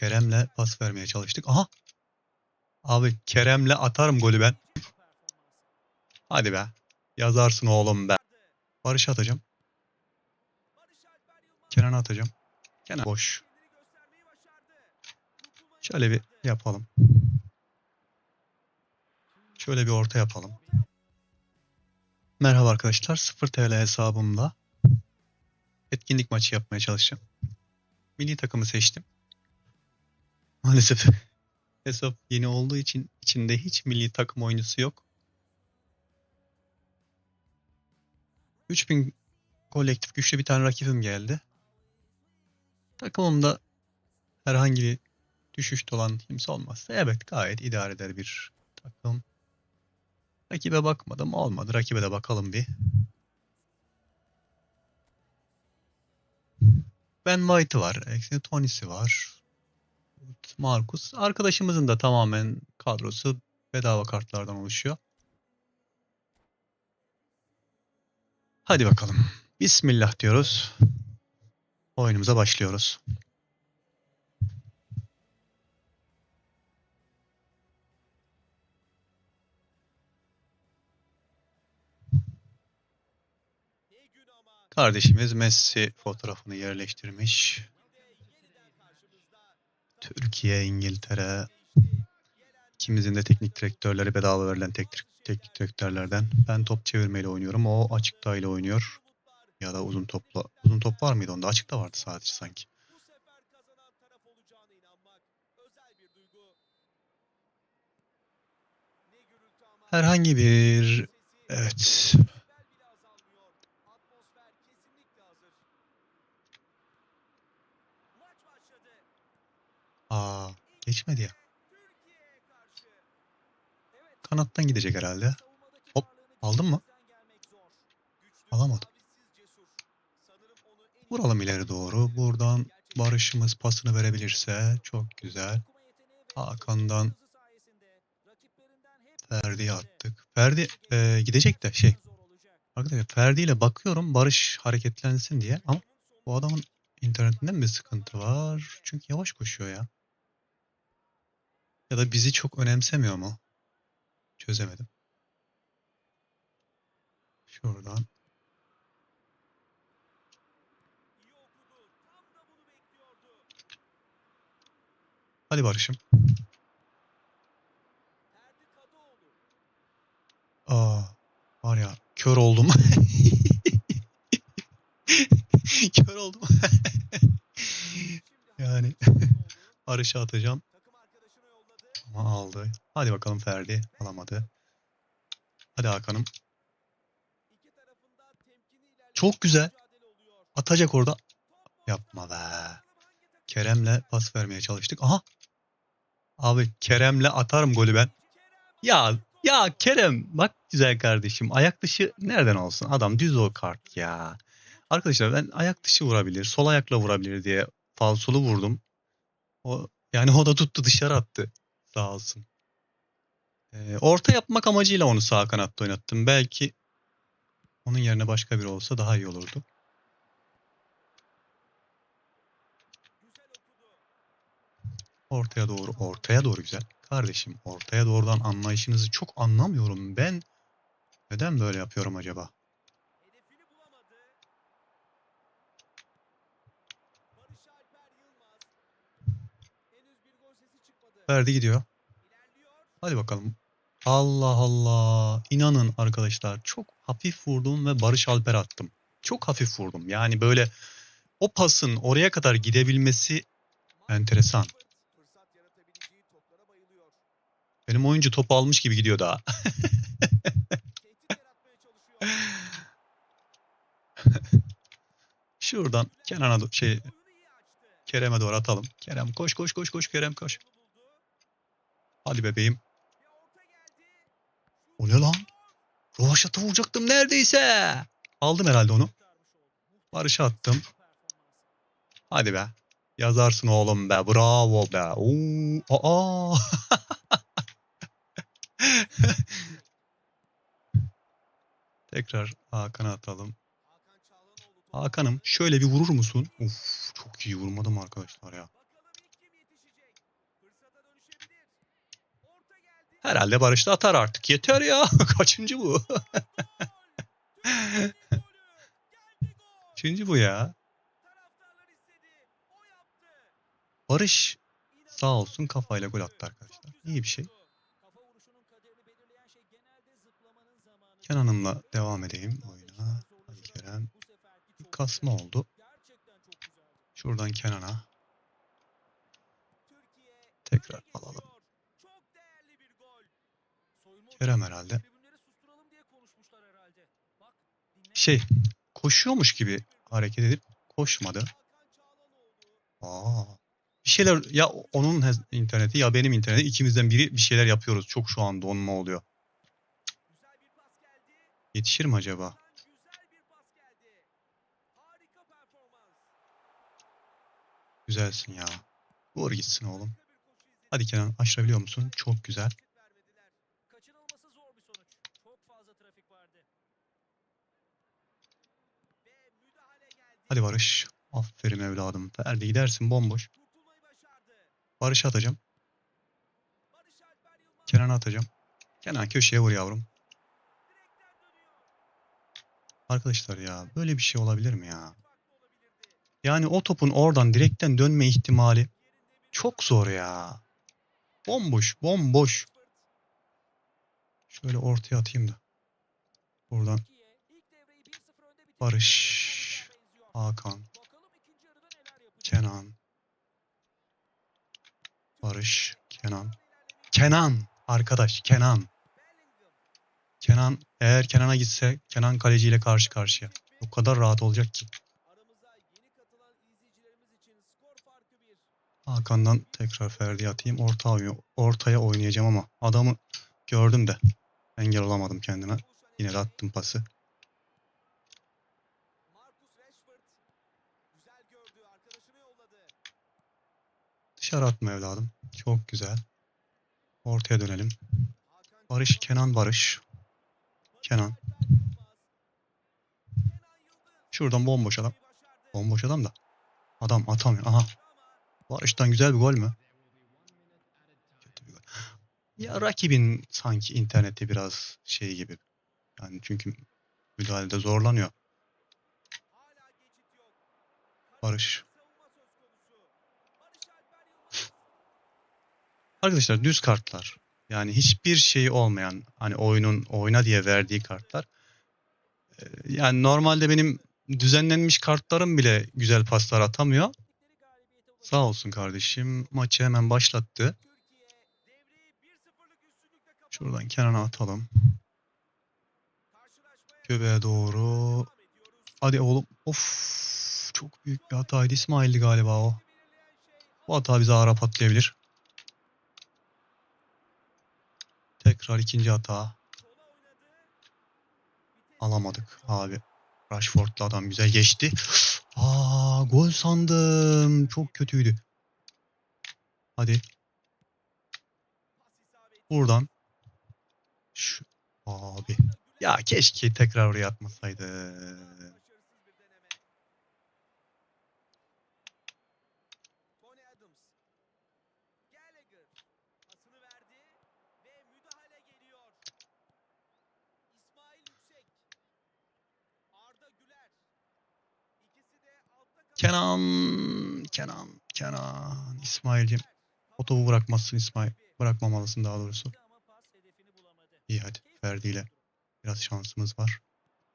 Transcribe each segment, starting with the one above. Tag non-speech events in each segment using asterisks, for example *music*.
Kerem'le pas vermeye çalıştık. Aha. Abi Kerem'le atarım golü ben. Hadi be. Yazarsın oğlum be. Barış atacağım. Kenan'a atacağım. Kenan boş. Şöyle bir yapalım. Şöyle bir orta yapalım. Merhaba arkadaşlar. 0 TL hesabımla etkinlik maçı yapmaya çalışacağım. Milli takımı seçtim. Maalesef hesap yeni olduğu için içinde hiç milli takım oyuncusu yok. 3000 kolektif güçlü bir tane rakibim geldi. Takımımda herhangi bir düşüşte olan kimse olmazsa evet gayet idare eder bir takım. Rakibe bakmadım olmadı. Rakibe de bakalım bir. Ben White'ı var. Eksi Tony'si var. Marcus. Arkadaşımızın da tamamen kadrosu bedava kartlardan oluşuyor. Hadi bakalım. Bismillah diyoruz. Oyunumuza başlıyoruz. Kardeşimiz Messi fotoğrafını yerleştirmiş. Türkiye, İngiltere. İkimizin de teknik direktörleri bedava verilen tek, teknik direktörlerden. Ben top çevirmeyle oynuyorum. O açıkta ile oynuyor. Ya da uzun topla. Uzun top var mıydı onda? Açıkta vardı sadece sanki. Herhangi bir evet Aa, geçmedi ya. Kanattan gidecek herhalde. Hop, aldın mı? Alamadım. Vuralım ileri doğru. Buradan Barış'ımız pasını verebilirse çok güzel. Hakan'dan Ferdi'ye attık. Ferdi e, gidecek de şey. Arkadaşlar Ferdi ile bakıyorum Barış hareketlensin diye ama bu adamın internetinde mi bir sıkıntı var? Çünkü yavaş koşuyor ya. Ya da bizi çok önemsemiyor mu? Çözemedim. Şuradan. Hadi Barış'ım. Aa, var ya kör oldum. *laughs* kör oldum. *laughs* yani *laughs* Barış'a atacağım. Ama aldı. Hadi bakalım Ferdi. Alamadı. Hadi Hakan'ım. Çok güzel. Atacak orada. Yapma be. Kerem'le pas vermeye çalıştık. Aha. Abi Kerem'le atarım golü ben. Ya ya Kerem bak güzel kardeşim. Ayak dışı nereden olsun? Adam düz o kart ya. Arkadaşlar ben ayak dışı vurabilir, sol ayakla vurabilir diye falsolu vurdum. O yani o da tuttu dışarı attı. Sağ olsun. Ee, orta yapmak amacıyla onu sağ kanatta oynattım. Belki onun yerine başka biri olsa daha iyi olurdu. Ortaya doğru, ortaya doğru güzel. Kardeşim ortaya doğrudan anlayışınızı çok anlamıyorum. Ben neden böyle yapıyorum acaba? Verdi gidiyor. Hadi bakalım. Allah Allah. İnanın arkadaşlar çok hafif vurdum ve Barış Alper attım. Çok hafif vurdum. Yani böyle o pasın oraya kadar gidebilmesi enteresan. Benim oyuncu topu almış gibi gidiyor daha. *laughs* Şuradan Kenan'a şey Kerem'e doğru atalım. Kerem koş koş koş koş Kerem koş. Hadi bebeğim. O ne lan? Rovaşata vuracaktım neredeyse. Aldım herhalde onu. Barış'a attım. Hadi be. Yazarsın oğlum be. Bravo be. Oo, aa. *laughs* Tekrar Hakan'a atalım. Hakan'ım şöyle bir vurur musun? Uf, çok iyi vurmadım arkadaşlar ya. Herhalde Barış da atar artık. Yeter ya. *laughs* Kaçıncı bu? Kaçıncı bu ya? Barış sağ olsun kafayla gol attı arkadaşlar. İyi bir şey. Kenan'ımla devam edeyim oyuna. Hadi Kerem. Bir kasma oldu. Şuradan Kenan'a. Tekrar alalım. Kerem herhalde. Şey, koşuyormuş gibi hareket edip koşmadı. Aa. Bir şeyler ya onun interneti ya benim interneti ikimizden biri bir şeyler yapıyoruz. Çok şu an donma oluyor. Yetişir mi acaba? Güzelsin ya. Vur gitsin oğlum. Hadi Kenan aşırabiliyor musun? Çok güzel. Kaçınılması zor bir sonuç. Çok fazla trafik vardı. Ve müdahale geldi. Hadi Barış. Aferin evladım. Ferdi gidersin bomboş. Barış'ı atacağım. Kenan'ı atacağım. Kenan köşeye vur yavrum. Arkadaşlar ya böyle bir şey olabilir mi ya? Yani o topun oradan direkten dönme ihtimali çok zor ya. Bomboş, bomboş. Şöyle ortaya atayım da. Buradan Türkiye ilk devreyi 1-0 önde bitirdi. Barış. Hakan. Kenan, Barış, Kenan. Kenan arkadaş Kenan. Kenan eğer Kenan'a gitse Kenan kaleciyle karşı karşıya. O kadar rahat olacak ki. Aramıza yeni katılan izleyicilerimiz için skor farkı 1. Hakan'dan tekrar Ferdi'ye atayım. Orta oyun- ortaya oynayacağım ama adamı gördüm de engel olamadım kendime. Yine de attım pası. Dışarı atma evladım. Çok güzel. Ortaya dönelim. Barış, Kenan Barış. Kenan. Şuradan bomboş adam. Bomboş adam da. Adam atamıyor. Aha. Barış'tan güzel bir gol mü? Kötü bir gol. Ya rakibin sanki interneti biraz şey gibi. Yani çünkü müdahalede zorlanıyor. Barış. Arkadaşlar düz kartlar. Yani hiçbir şey olmayan hani oyunun oyna diye verdiği kartlar. Ee, Yani normalde benim düzenlenmiş kartlarım bile güzel paslar atamıyor. Sağ olsun kardeşim. Maçı hemen başlattı. Türkiye devreyi 1-0'lık üstünlükle kapattı. Şuradan Kenan'a atalım. Göbeğe doğru. Hadi oğlum. Of. Çok büyük bir hataydı. İsmail'di galiba o. Bu hata bize ağır patlayabilir. Tekrar ikinci hata. Alamadık abi. Rashford'la adam güzel geçti. Aa gol sandım. Çok kötüydü. Hadi buradan. Şu abi. Ya keşke tekrar oraya atmasaydı. Kenan, Kenan, Kenan. İsmail'cim o topu bırakmazsın İsmail. Bırakmamalısın daha doğrusu. İyi hadi Ferdi ile biraz şansımız var.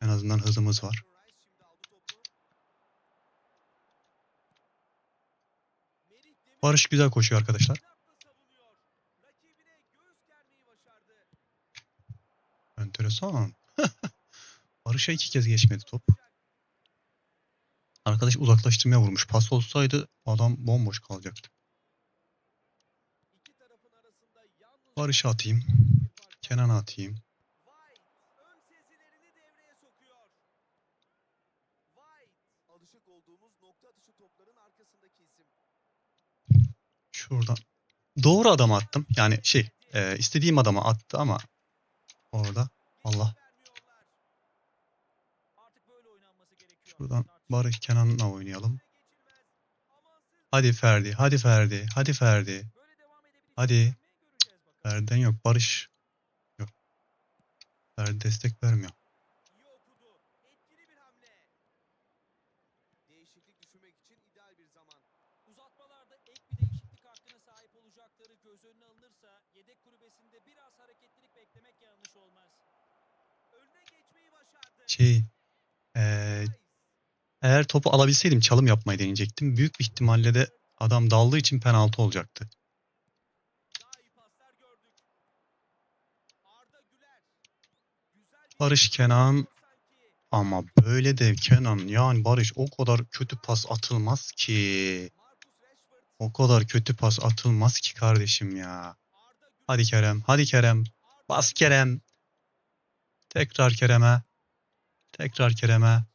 En azından hızımız var. Barış güzel koşuyor arkadaşlar. Enteresan. *laughs* Barış'a iki kez geçmedi top. Arkadaş uzaklaştırmaya vurmuş. Pas olsaydı adam bomboş kalacaktı. Barış'a atayım. Kenan'a atayım. Şuradan. Doğru adama attım. Yani şey e, istediğim adama attı ama orada Allah. Şuradan Barış Kenan'la oynayalım. Hadi Ferdi. Hadi Ferdi. Hadi Ferdi. Hadi. Ferden yok. Barış. Yok. Ferdi destek vermiyor. Şey. Eğer topu alabilseydim çalım yapmayı deneyecektim. Büyük bir ihtimalle de adam daldığı için penaltı olacaktı. Barış Kenan ama böyle de Kenan yani Barış o kadar kötü pas atılmaz ki. O kadar kötü pas atılmaz ki kardeşim ya. Hadi Kerem, hadi Kerem. Bas. Kerem. Tekrar Kerem'e. Tekrar Kerem'e.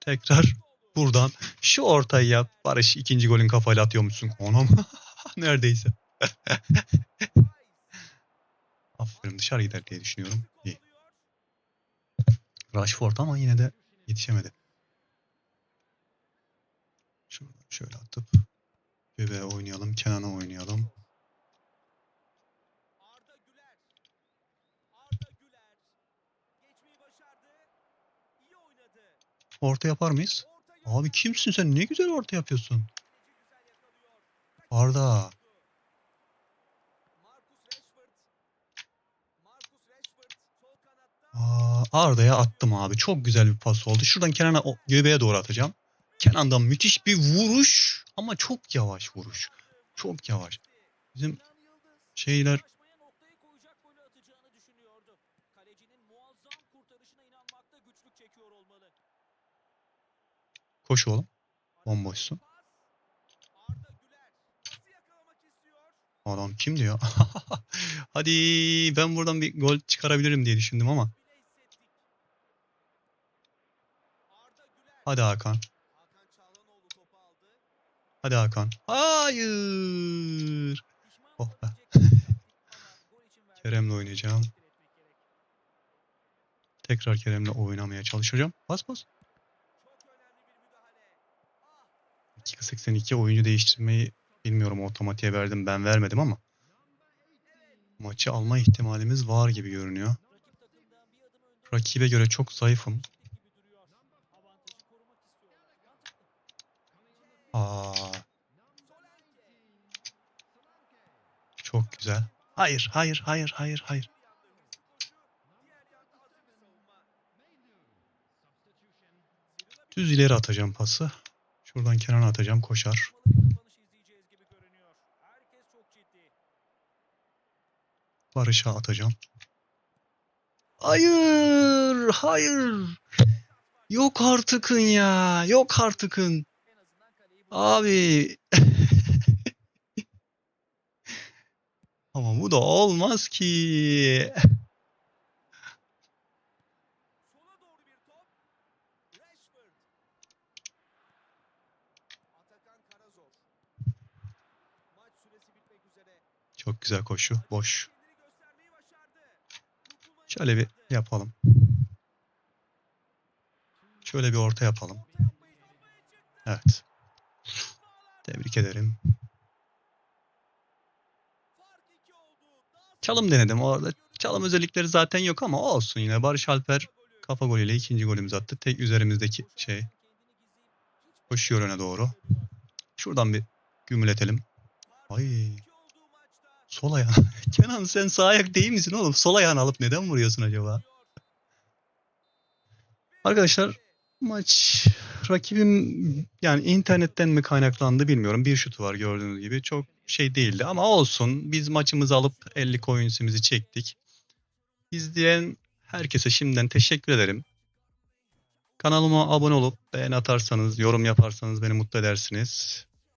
Tekrar buradan şu ortayı yap. Barış ikinci golün kafayla atıyormuşsun. Onam. *laughs* Neredeyse. *laughs* Aferin dışarı gider diye düşünüyorum. İyi. Rashford ama yine de yetişemedi. Şuradan şöyle atıp Bebeğe oynayalım. Kenan'a oynayalım. Orta yapar mıyız? Abi kimsin sen? Ne güzel orta yapıyorsun. Arda. Arda'ya attım abi. Çok güzel bir pas oldu. Şuradan Kenan'a göbeğe doğru atacağım. Kenan'dan müthiş bir vuruş ama çok yavaş vuruş. Çok yavaş. Bizim şeyler koş oğlum. Bomboşsun. Adam kimdi ya? *laughs* Hadi ben buradan bir gol çıkarabilirim diye düşündüm ama. Hadi Hakan. Hadi Hakan. Hayır. Oh be. *laughs* Kerem'le oynayacağım. Tekrar Kerem'le oynamaya çalışacağım. Bas bas. Çok önemli bir müdahale. Ah. Dakika 82 oyuncu değiştirmeyi bilmiyorum otomatiğe verdim ben vermedim ama maçı alma ihtimalimiz var gibi görünüyor. Rakibe göre çok zayıfım. Aa, çok güzel. Hayır, hayır, hayır, hayır, hayır. Düz ileri atacağım pası. Şuradan Kenan'a atacağım koşar. Barış'a atacağım. Hayır, hayır. Yok artıkın ya. Yok artıkın. Abi. *laughs* Ama bu da olmaz ki. Sola doğru bir top. Rashford. Atakan Karazor. Maç süresi bitmek üzere. Çok güzel koşu. Boş. Şöyle bir yapalım. Şöyle bir orta yapalım. Evet. Tebrik ederim. Çalım denedim orada. Çalım özellikleri zaten yok ama olsun yine. Barış Alper kafa golüyle ikinci golümüzü attı. Tek üzerimizdeki şey. Koşuyor öne doğru. Şuradan bir gümületelim. Ay. Sol ayağın. *laughs* Kenan sen sağ ayak değil misin oğlum? Sol ayağını alıp neden vuruyorsun acaba? Arkadaşlar maç rakibim yani internetten mi kaynaklandı bilmiyorum. Bir şutu var gördüğünüz gibi. Çok şey değildi ama olsun. Biz maçımızı alıp 50 coins'imizi çektik. İzleyen herkese şimdiden teşekkür ederim. Kanalıma abone olup beğeni atarsanız, yorum yaparsanız beni mutlu edersiniz.